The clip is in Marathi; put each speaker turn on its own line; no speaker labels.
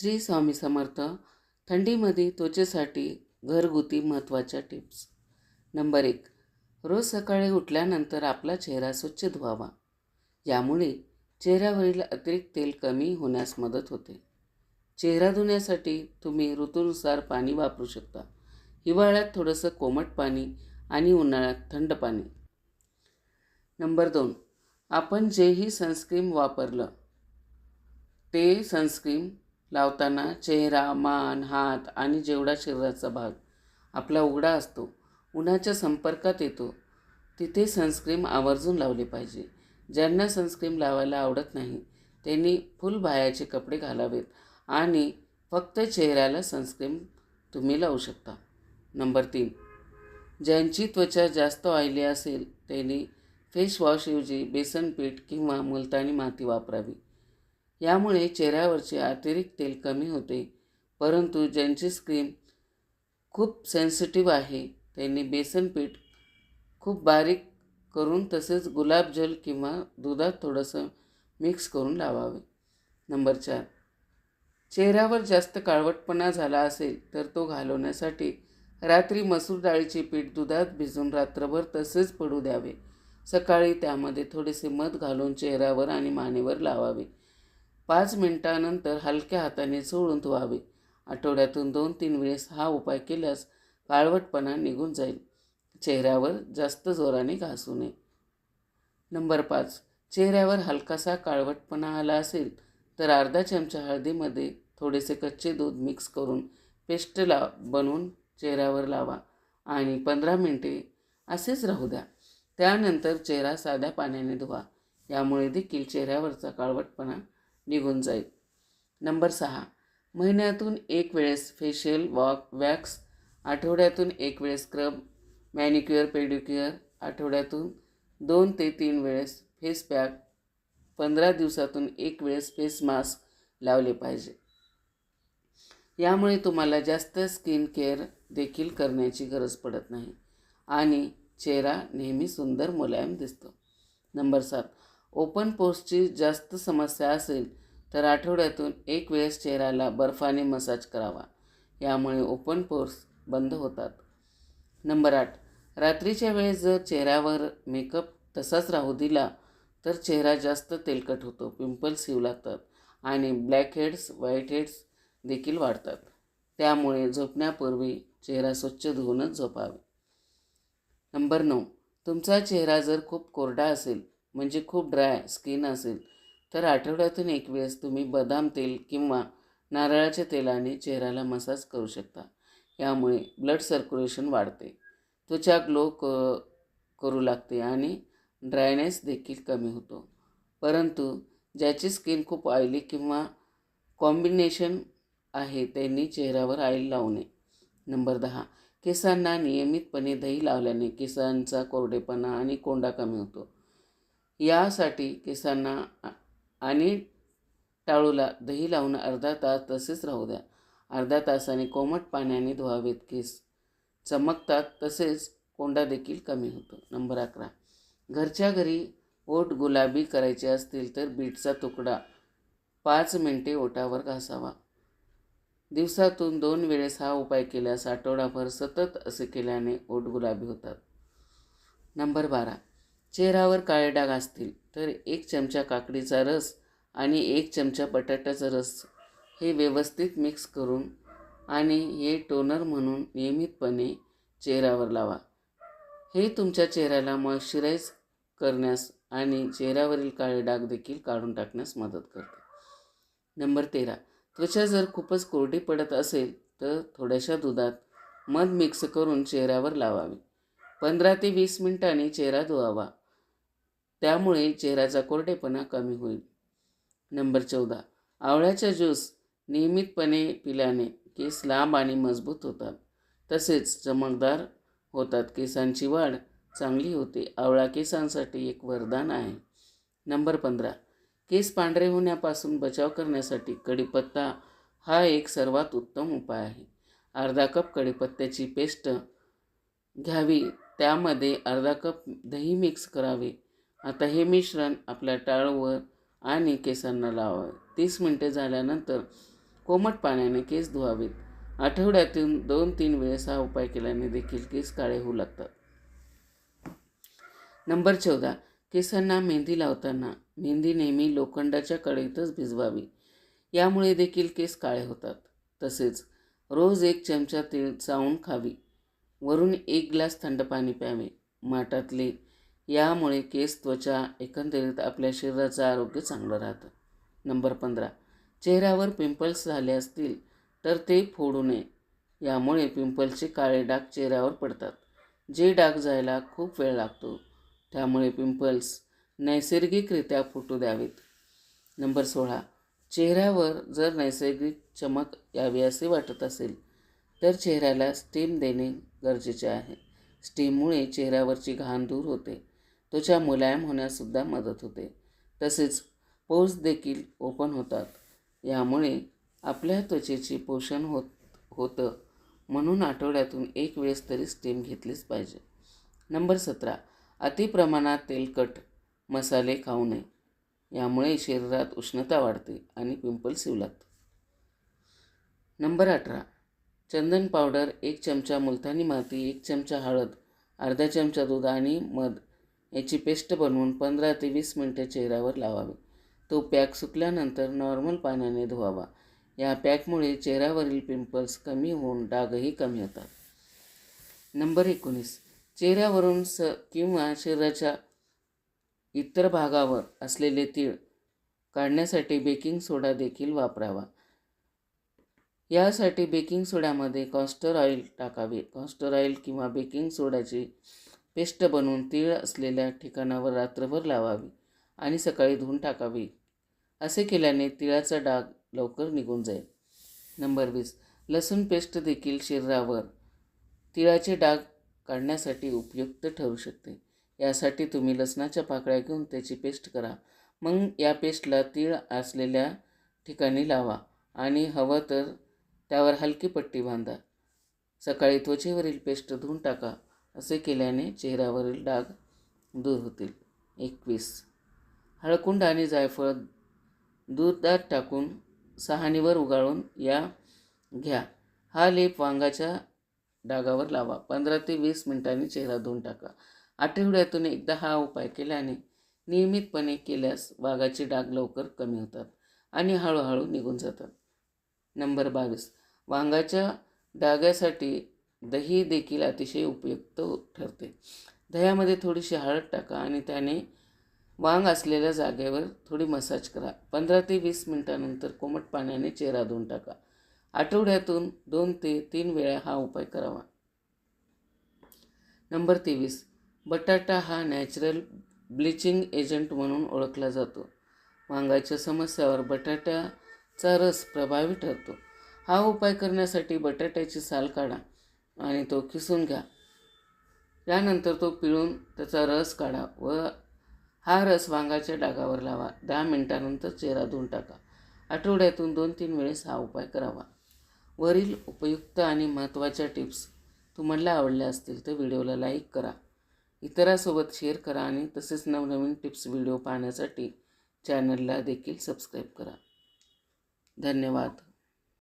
श्री स्वामी समर्थ थंडीमध्ये त्वचेसाठी घरगुती महत्त्वाच्या टिप्स. नंबर एक रोज सकाळी उठल्यानंतर आपला चेहरा स्वच्छ धुवावा यामुळे चेहऱ्यावरील अतिरिक्त तेल कमी होण्यास मदत होते. चेहरा धुण्यासाठी तुम्ही ऋतूनुसार पाणी वापरू शकता. हिवाळ्यात थोडंसं कोमट पाणी आणि उन्हाळ्यात थंड पाणी. नंबर दोन आपण जेही सनस्क्रीम वापरलं ते सनस्क्रीम लावताना चेहरा मान हात आणि जेवढा शरीराचा भाग आपला उघडा असतो उन्हाच्या संपर्कात येतो तिथे सनस्क्रीम आवर्जून लावले पाहिजे. ज्यांना सनस्क्रीम लावायला आवडत नाही त्यांनी फुल बायाचे कपडे घालावेत आणि फक्त चेहऱ्याला सनस्क्रीम तुम्ही लावू शकता. नंबर तीन. ज्यांची त्वचा जास्त ऑइली असेल त्यांनी फेस वॉशऐवजी बेसन पीठ किंवा मुलतानी माती वापरावी. यामुळे चेहऱ्यावरचे अतिरिक्त तेल कमी होते. परंतु ज्यांची स्किन खूप सेन्सिटिव्ह आहे त्यांनी बेसन पीठ खूप बारीक करून तसेच गुलाबजल किंवा दुधात थोडंसं मिक्स करून लावावे. नंबर चार. चेहऱ्यावर जास्त काळवटपणा झाला असेल तर तो घालवण्यासाठी रात्री मसूर डाळीचे पीठ दुधात भिजून रात्रभर तसेच पडू द्यावे. सकाळी त्यामध्ये थोडेसे मध घालून चेहऱ्यावर आणि मानेवर लावावे. पाच मिनिटानंतर हलक्या हाताने चोळून धुवावे. आठवड्यातून दोन तीन वेळेस हा उपाय केल्यास काळवटपणा निघून जाईल. चेहऱ्यावर जास्त जोराने घासू नये. नंबर पाच. चेहऱ्यावर हलकासा काळवटपणा आला असेल तर अर्धा चमचा हळदीमध्ये थोडेसे कच्चे दूध मिक्स करून पेस्ट ला बनवून चेहऱ्यावर लावा आणि पंधरा मिनटे असेच राहू द्या. त्यानंतर चेहरा साध्या पाण्याने धुवा. यामुळे देखील चेहऱ्यावरचा काळवटपणा निघून जाईल. नंबर सहा. महिन्यातून एक वेळेस फेशियल वॉक वॅक्स आठवड्यातून एक वेळेस स्क्रब मॅनिक्युअर पेडिक्युअर आठवड्यातून दोन ते तीन वेळेस फेस पॅक पंधरा दिवसातून एक वेळेस फेस मास्क लावले पाहिजे. यामुळे तुम्हाला जास्त स्किन केअर देखील करण्याची गरज पडत नाही आणि चेहरा नेहमी सुंदर मुलायम दिसतो. नंबर सात. ओपन पोस्टची जास्त समस्या असेल तर आठवड्यातून एक वेळेस चेहऱ्याला बर्फाने मसाज करावा. यामुळे ओपन पोर्स बंद होतात. नंबर आठ. रात्रीच्या वेळेस जर चेहऱ्यावर मेकअप तसाच राहू दिला तर चेहरा जास्त तेलकट होतो पिंपल्स येऊ लागतात आणि ब्लॅक हेड्स व्हाईट हेड्स देखील वाढतात. त्यामुळे झोपण्यापूर्वी चेहरा स्वच्छ धुवूनच झोपावे. नंबर नऊ. तुमचा चेहरा जर खूप कोरडा असेल म्हणजे खूप ड्राय स्किन असेल तर आठवड्यातून एक वेळेस तुम्ही बदाम तेल किंवा नारळाच्या तेलाने चेहऱ्याला मसाज करू शकता. यामुळे ब्लड सर्क्युलेशन वाढते. त्वचा ग्लो क करू लागते आणि ड्रायनेस देखील कमी होतो. परंतु ज्याची स्किन खूप ऑइली किंवा कॉम्बिनेशन आहे त्यांनी चेहऱ्यावर ऑइल लावू नये. नंबर दहा केसांना नियमितपणे दही लावल्याने केसांचा कोरडेपणा आणि कोंडा कमी होतो. यासाठी केसांना आणि टाळूला दही लावून अर्धा तास तसेच राहू द्या. अर्धा तासाने कोमट पाण्याने धुवावेत केस चमकतात तसेच कोंडा देखील कमी होतो. नंबर अकरा. घरच्या घरी ओठ गुलाबी करायचे असतील तर बीटचा तुकडा पाच मिनटे ओठावर घासावा. दिवसातून दोन वेळेस हा उपाय केल्यास आठवडाभर सतत असे केल्याने ओठ गुलाबी होतात. नंबर बारा. चेहऱ्यावर काळे डाग असतील तर एक चमचा काकडीचा रस आणि एक चमचा बटाट्याचा रस हे व्यवस्थित मिक्स करून आणि हे टोनर म्हणून नियमितपणे चेहऱ्यावर लावा. हे तुमच्या चेहऱ्याला मॉइश्चराईज करण्यास आणि चेहऱ्यावरील काळे डाग देखील काढून टाकण्यास मदत करते. नंबर तेरा. त्वचा जर खूपच कोरडी पडत असेल तर थोड्याशा दुधात मध मिक्स करून चेहऱ्यावर लावावे. पंधरा ते वीस मिनिटांनी चेहरा धुवावा. त्यामुळे चेहऱ्याचा कोरडेपणा कमी होईल. नंबर चौदा. आवळ्याचा ज्यूस नियमितपणे पिल्याने केस लांब आणि मजबूत होतात. तसेच चमकदार होतात. केसांची वाढ चांगली होते. आवळा केसांसाठी एक वरदान आहे. नंबर पंधरा. केस पांढरे होण्यापासून बचाव करण्यासाठी कढीपत्ता हा एक सर्वात उत्तम उपाय आहे. अर्धा कप कढीपत्त्याची पेस्ट घ्यावी. त्यामध्ये अर्धा कप दही मिक्स करावे. आता हे मिश्रण आपल्या टाळवर आणि केसांना लावावे. तीस मिनटे झाल्यानंतर कोमट पाण्याने केस धुवावेत. आठवड्यातून दोन तीन वेळेस हा उपाय केल्याने देखील केस काळे होऊ लागतात. नंबर चौदा. केसांना मेहंदी लावताना मेहंदी नेहमी लोखंडाच्या कढईतच भिजवावी. यामुळे देखील केस काळे होतात. तसेच रोज एक चमचा तीळ चावून खावी. वरून एक ग्लास थंड पाणी प्यावे. माठातले यामुळे केस त्वचा एकंदरीत आपल्या शरीराचं आरोग्य चांगलं राहतं. नंबर पंधरा चेहऱ्यावर पिंपल्स झाले असतील तर ते फोडू नये. यामुळे पिंपल्सचे काळे डाग चेहऱ्यावर पडतात. जे डाग जायला खूप वेळ लागतो त्यामुळे पिंपल्स नैसर्गिकरित्या फुटू द्यावेत. नंबर सोळा चेहऱ्यावर जर नैसर्गिक चमक यावी असे वाटत असेल तर चेहऱ्याला स्टीम देणे गरजेचे आहे. स्टीममुळे चेहऱ्यावरची घाण दूर होते. त्वचा मुलायम होण्याससुद्धा मदत होते. तसेच पोर्स देखील ओपन होतात. यामुळे आपल्या त्वचेचे पोषण होत होतं. म्हणून आठवड्यातून एक वेळेस तरी स्टीम घेतलीच पाहिजे. नंबर सतरा. अतिप्रमाणात तेलकट मसाले खाऊ नये. यामुळे शरीरात उष्णता वाढते आणि पिंपल्स येऊ लागतात नंबर अठरा. चंदन पावडर एक चमचा मुलतानी माती एक चमचा हळद अर्धा चमचा दूध आणि मध याची पेस्ट बनवून पंधरा ते वीस मिनटं चेहऱ्यावर लावावे. तो पॅक सुकल्यानंतर नॉर्मल पाण्याने धुवावा. या पॅकमुळे चेहऱ्यावरील पिंपल्स कमी होऊन डागही कमी होतात. नंबर एकोणीस. चेहऱ्यावरून स किंवा शरीराच्या इतर भागावर असलेले तीळ काढण्यासाठी बेकिंग सोडा देखील वापरावा. यासाठी बेकिंग सोड्यामध्ये कॉस्टर ऑइल टाकावे. कॉस्टर ऑइल किंवा बेकिंग सोड्याची पेस्ट बनवून तीळ असलेल्या ठिकाणावर रात्रभर लावावी आणि सकाळी धुवून टाकावी. असे केल्याने तिळाचा डाग लवकर निघून जाईल. नंबर वीस. लसूण पेस्ट देखील शरीरावर तिळाचे डाग काढण्यासाठी उपयुक्त ठरू शकते. यासाठी तुम्ही लसणाच्या पाकळ्या घेऊन त्याची पेस्ट करा. मग या पेस्टला तीळ असलेल्या ठिकाणी लावा आणि हवं तर त्यावर हलकी पट्टी बांधा. सकाळी त्वचेवरील पेस्ट धुवून टाका. असे केल्याने चेहऱ्यावरील डाग दूर होतील. एकवीस. हळकुंड आणि जायफळ दुधात टाकून सहाणीवर उगाळून या घ्या. हा लेप वांगाच्या डागावर लावा. पंधरा ते वीस मिनिटांनी चेहरा धुवून टाका. आठवड्यातून एकदा हा उपाय केल्याने नियमितपणे केल्यास वाघाचे डाग लवकर कमी होतात आणि हळूहळू निघून जातात. नंबर बावीस. वांगाच्या डाग्यासाठी दही देखील अतिशय उपयुक्त ठरते. दह्यामध्ये थोडीशी हळद टाका आणि त्याने वांग असलेल्या जागेवर थोडी मसाज करा. पंधरा ते वीस मिनटानंतर कोमट पाण्याने चेहरा धुवून टाका. आठवड्यातून दोन ते तीन वेळा हा उपाय करावा. नंबर तेवीस. बटाटा हा नॅचरल ब्लिचिंग एजंट म्हणून ओळखला जातो. वांगाच्या समस्यावर बटाट्याचा रस प्रभावी ठरतो. हा उपाय करण्यासाठी बटाट्याची साल काढा. आणि तो किसून घ्या. त्यानंतर तो पिळून त्याचा रस काढा व हा रस वांगाच्या डागावर लावा. दहा मिनिटानंतर चेहरा धुवून टाका. आठवड्यातून दोन तीन वेळेस हा उपाय करावा. वरील उपयुक्त आणि महत्त्वाच्या टिप्स तुम्हाला आवडल्या असतील तर व्हिडिओला लाईक करा. इतरांसोबत शेअर करा आणि तसेच नवनवीन टिप्स व्हिडिओ पाहण्यासाठी चॅनलला देखील सबस्क्राईब करा. धन्यवाद.